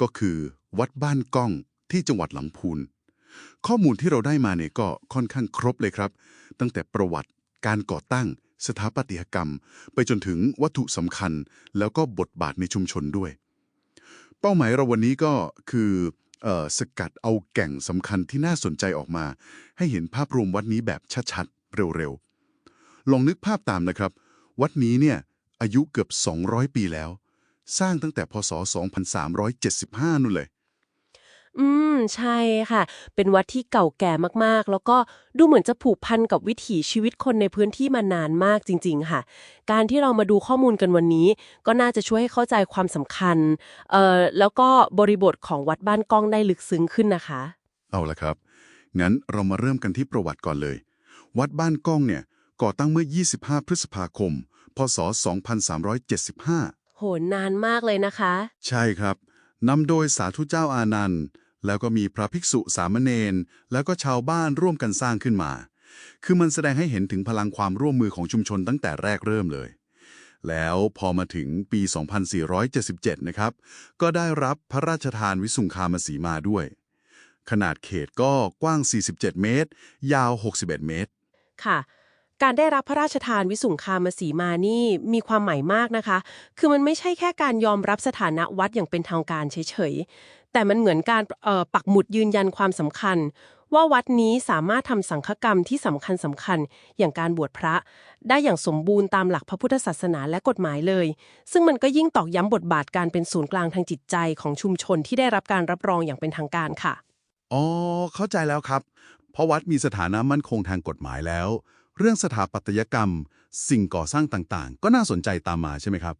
ก็คือวัดบ้านก้องที่จังหวัดลำพูน ข้อมูลที่เราได้มาเนี่ยก็ค่อนข้างครบเลยครับ ตั้งแต่ประวัติการก่อตั้ง สถาปัตยกรรม ไปจนถึงวัตถุสำคัญ แล้วก็บทบาทในชุมชนด้วย เป้าหมายเราวันนี้ก็คือออสกัดเอาแก่งสำคัญที่น่าสนใจออกมา ให้เห็นภาพรวมวัดนี้แบบชัดๆ เร็วๆ ลองนึกภาพตามนะครับ วัดนี้เนี่ยอายุเกือบ 200 ปีแล้ว สร้างตั้งแต่พศ 2375 นู่นเลย อืม ใช่ค่ะ เป็นวัดที่เก่าแก่มากๆ แล้วก็ดูเหมือนจะผูกพันกับวิถีชีวิตคนในพื้นที่มานานมากจริง ๆ ค่ะ การที่เรามาดูข้อมูลกันวันนี้ ก็น่าจะช่วยให้เข้าใจความสำคัญ เอ่อ แล้วก็บริบทของวัดบ้านก้องได้ลึกซึ้งขึ้นนะคะ เอาละครับ งั้นเรามาเริ่มกันที่ประวัติก่อนเลย วัดบ้านก้องเนี่ย ก่อตั้งเมื่อ 25 พฤษภาคม พศ 2375 โหนานมากเลยนะคะ ใช่ครับนำโดยสาธุเจ้าอานันต์ แล้วก็มีพระภิกษุสามเณรแล้วก็ชาวบ้านร่วมกันสร้างขึ้นมา คือมันแสดงให้เห็นถึงพลังความร่วมมือของชุมชนตั้งแต่แรกเริ่มเลย แล้วพอมาถึงปี 2477 นะครับ ก็ได้รับพระราชทานวิสุงคามสีมาด้วย ขนาดเขตก็กว้าง 47 เมตร ยาว 61 เมตร ค่ะ การได้รับพระราชทานวิสุงคามสีมานี่มีความหมายมากนะคะ คือมันไม่ใช่แค่การยอมรับสถานะวัดอย่างเป็นทางการเฉยๆ แต่มันเหมือนการปักหมุดยืนยันความสำคัญ ว่าวัดนี้สามารถทำสังฆกรรมที่สำคัญสำคัญอย่างการบวชพระ ได้อย่างสมบูรณ์ตามหลักพระพุทธศาสนาและกฎหมายเลย ซึ่งมันก็ยิ่งตอกย้ำบทบาทการเป็นศูนย์กลางทางจิตใจของชุมชนที่ได้รับการรับรองอย่างเป็นทางการค่ะ อ๋อ เข้าใจแล้วครับ เพราะวัดมีสถานะมั่นคงทางกฎหมายแล้ว เรื่องสถาปัตยกรรม สิ่งก่อสร้างต่างๆ ก็น่าสนใจตามมาใช่ไหมครับ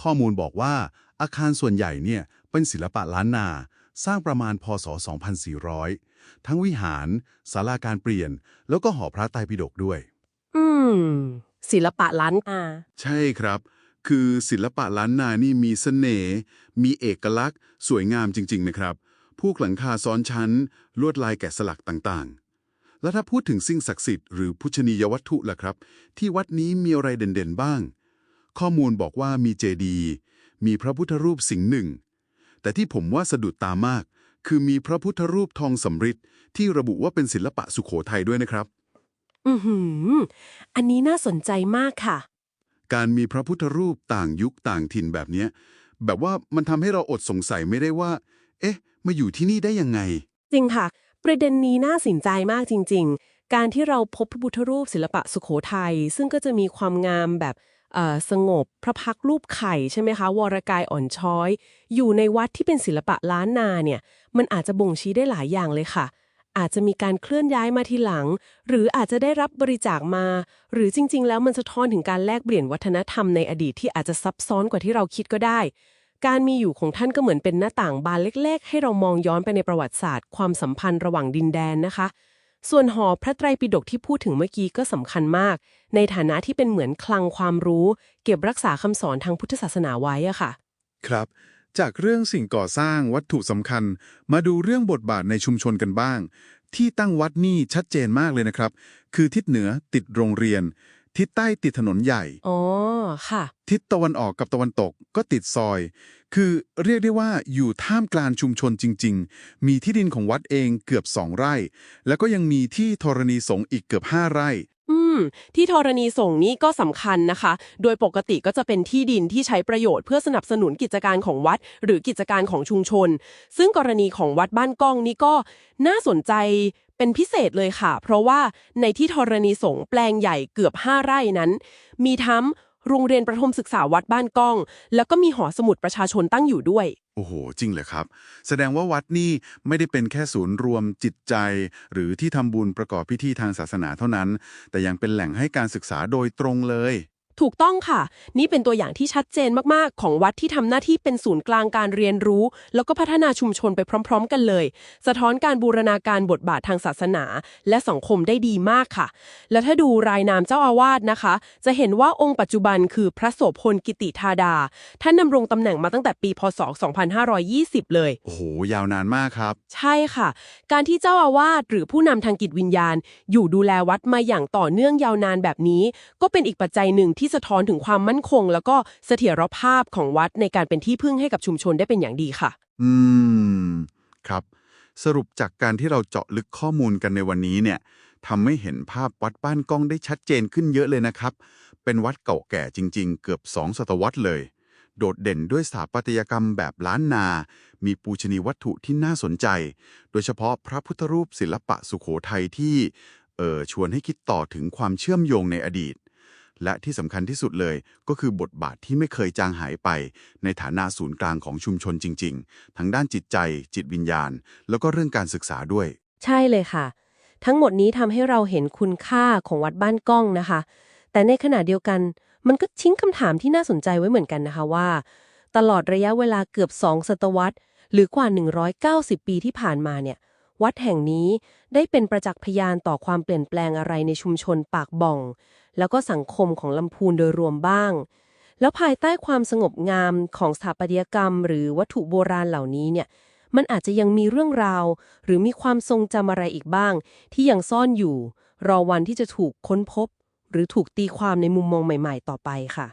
ข้อมูลบอกว่าอาคารส่วนใหญ่เนี่ยเป็นศิลปะล้านนา สร้างประมาณพศ 2400 ทั้งวิหารศาลาการเปลี่ยน แล้วก็หอพระไตรปิฎกด้วย อืม ศิลปะล้านนา ใช่ครับ คือศิลปะล้านนานี่มีเสน่ห์มีเอกลักษณ์ สวยงามจริง ๆ นะครับผู้หลังคาซ้อนชั้น ลวดลายแกะสลักต่างๆ แล้วถ้าพูดถึงสิ่งศักดิ์สิทธิ์หรือพุชนียวัตถุล่ะครับ ที่วัดนี้มีอะไรเด่นๆบ้าง ข้อมูลบอกว่ามีเจดีย์มีพระพุทธรูปสิงห์หนึ่ง แต่ที่ผมว่าสะดุดตามาก คือมีพระพุทธรูปทองสำริดที่ระบุว่าเป็นศิลปะสุโขทัยด้วยนะครับ อือหือ อันนี้น่าสนใจมากค่ะ การมีพระพุทธรูปต่างยุคต่างถิ่นแบบเนี้ยแบบว่ามันทำให้เราอดสงสัยไม่ได้ว่า เอ๊ะ มาอยู่ที่นี่ได้ยังไง จริงค่ะ ประเด็นนี้น่าสนใจมากจริง ๆ การที่เราพบพระพุทธรูปศิลปะสุโขทัยซึ่งก็จะมีความงามแบบสงบพระพักตร์รูปไข่ใช่ไหมคะ วรกายอ่อนช้อย อยู่ในวัดที่เป็นศิลปะล้านนาเนี่ย มันอาจจะบ่งชี้ได้หลายอย่างเลยค่ะ อาจจะมีการเคลื่อนย้ายมาทีหลัง หรืออาจจะได้รับบริจาคมา หรือจริง ๆ แล้วมันสะท้อนถึงการแลกเปลี่ยนวัฒนธรรมในอดีตที่อาจจะซับซ้อนกว่าที่เราคิดก็ได้ การมีอยู่ของท่านก็เหมือนเป็นหน้าต่างบานเล็กๆ ให้เรามองย้อนไปในประวัติศาสตร์ ความสัมพันธ์ระหว่างดินแดนนะคะ ส่วนหอพระไตรปิฎกที่พูดถึงเมื่อกี้ก็สำคัญมาก ในฐานะที่เป็นเหมือนคลังความรู้ เก็บรักษาคำสอนทางพุทธศาสนาไว้อะค่ะ ครับ จากเรื่องสิ่งก่อสร้างวัตถุสำคัญ มาดูเรื่องบทบาทในชุมชนกันบ้าง ที่ตั้งวัดนี่ชัดเจนมากเลยนะครับ คือทิศเหนือติดโรงเรียน ทิศใต้ติดถนนใหญ่ อ๋อ ค่ะ ทิศตะวันออกกับตะวันตกก็ติดซอย คือเรียกได้ว่าอยู่ท่ามกลางชุมชนจริง ๆ มีที่ดินของวัดเองเกือบสองไร่ แล้วก็ยังมีที่ธรณีสงฆ์อีกเกือบห้าไร่ อืม ที่ธรณีส่งฆ์นี้ก็สำคัญนะคะ โดยปกติก็จะเป็นที่ดินที่ใช้ประโยชน์เพื่อสนับสนุนกิจการของวัด หรือกิจการของชุมชน ซึ่งกรณีของวัดบ้านก้องนี้ก็น่าสนใจ เป็นพิเศษเลยค่ะ เพราะว่าในที่ธรณีสงฆ์แปลงใหญ่เกือบ 5 ไร่นั้น มีทั้งโรงเรียนประถมศึกษาวัดบ้านก้อง แล้วก็มีหอสมุดประชาชนตั้งอยู่ด้วย โอ้โห จริงเลยครับ แสดงว่าวัดนี่ไม่ได้เป็นแค่ศูนย์รวมจิตใจ หรือที่ทำบุญประกอบพิธีทางศาสนาเท่านั้น แต่ยังเป็นแหล่งให้การศึกษาโดยตรงเลย ถูกต้องค่ะ นี่เป็นตัวอย่างที่ชัดเจนมาก ๆ ของวัดที่ทำหน้าที่เป็นศูนย์กลางการเรียนรู้ แล้วก็พัฒนาชุมชนไปพร้อม ๆ กันเลย สะท้อนการบูรณาการบทบาททางศาสนา และสังคมได้ดีมากค่ะ แล้วถ้าดูรายนามเจ้าอาวาสนะคะ จะเห็นว่าองค์ปัจจุบันคือพระโสพลกิติธาดา ท่านดำรงตำแหน่งมาตั้งแต่ปี พศ 2520 เลย โอ้โห ยาวนานมากครับ ใช่ค่ะ การที่เจ้าอาวาสหรือผู้นำทางกิจวิญญาณ อยู่ดูแลวัดมาอย่างต่อเนื่องยาวนานแบบนี้ ก็เป็นอีกปัจจัยหนึ่งที่ที่สะท้อนถึงความมั่นคง แล้วก็เสถียรภาพของวัดในการเป็นที่พึ่งให้กับชุมชนได้เป็นอย่างดีค่ะ อืม ครับ สรุปจากการที่เราเจาะลึกข้อมูลกันในวันนี้เนี่ยทำให้เห็นภาพวัดบ้านกล้องได้ชัดเจนขึ้นเยอะเลยนะครับ เป็นวัดเก่าแก่จริง ๆ เกือบสองศตวรรษเลย โดดเด่นด้วยสถาปัตยกรรมแบบล้านนา มีปูชนีวัตถุที่น่าสนใจ โดยเฉพาะพระพุทธรูปศิลปะสุโขทัยที่เออชวนให้คิดต่อถึงความเชื่อมโยงในอดีต และที่สำคัญที่สุดเลย ก็คือบทบาทที่ไม่เคยจางหายไป ในฐานะศูนย์กลางของชุมชนจริง ๆ ทั้งด้านจิตใจ จิตวิญญาณ แล้วก็เรื่องการศึกษาด้วย ใช่เลยค่ะ ทั้งหมดนี้ทำให้เราเห็นคุณค่าของวัดบ้านก้องนะคะ แต่ในขณะเดียวกัน มันก็ทิ้งคำถามที่น่าสนใจไว้เหมือนกันนะคะว่า ตลอดระยะเวลาเกือบ2ศตวรรษหรือกว่า 190 ปีที่ผ่านมาเนี่ย วัดแห่งนี้ได้เป็นประจักษ์พยานต่อความเปลี่ยนแปลงอะไรในชุมชนปากบ่อง แล้วก็สังคมของลำพูนโดยรวมบ้าง แล้วภายใต้ความสงบงามของสถาปัตยกรรม หรือวัตถุโบราณเหล่านี้เนี่ยมันอาจจะยังมีเรื่องราว หรือมีความทรงจำอะไรอีกบ้าง ที่ยังซ่อนอยู่ รอวันที่จะถูกค้นพบ หรือถูกตีความในมุมมองใหม่ ๆ ต่อไปค่ะ